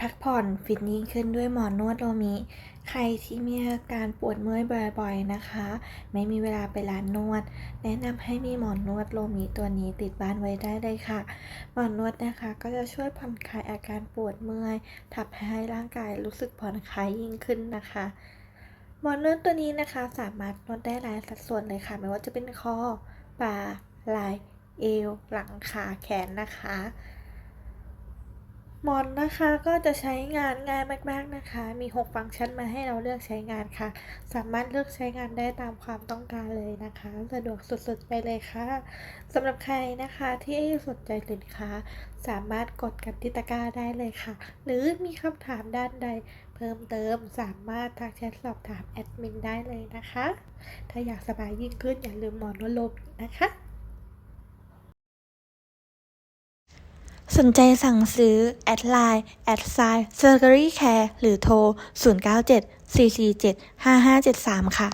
พักผ่อนฟิตยิ่งขึ้นด้วยหมอนนวดโลมิ ใครที่มีอาการปวดเมื่อยบ่อยๆนะคะ ไม่มีเวลาไปร้านนวด แนะนำให้มีหมอนนวดโลมิตัวนี้ติดบ้านไว้ได้เลยค่ะ หมอนนวดนะคะก็จะช่วยผ่อนคลายอาการปวดเมื่อยทำให้ร่างกายรู้สึกผ่อนคลายยิ่งขึ้นนะคะหมอนนวดตัวนี้นะคะสามารถนวดได้หลายสัดส่วนเลยค่ะ ไม่ว่าจะเป็นคอบ่าไหล่เอวหลังขาแขนนะคะ มอนนะคะก็จะใช้งานง่ายมาก ๆนะคะ มี 6 ฟังก์ชันมาให้เราเลือกใช้งานค่ะ สามารถเลือกใช้งานได้ตามความต้องการเลยนะคะ สะดวกสุดๆไปเลยค่ะสำหรับใครนะคะที่สนใจสินค้า สามารถกดกันที่ตะกร้าได้เลยค่ะ หรือมีคำถามด้านใดเพิ่มเติมสามารถทักแชทสอบถามแอดมินได้เลยนะคะ ถ้าอยากสบายยิ่งขึ้นอย่าลืมหมอนวดลมนะคะ สนใจสั่งซื้อ แอดไลน์แอดไซน์ Surgery Care หรือโทร 097 447 5573 ค่ะ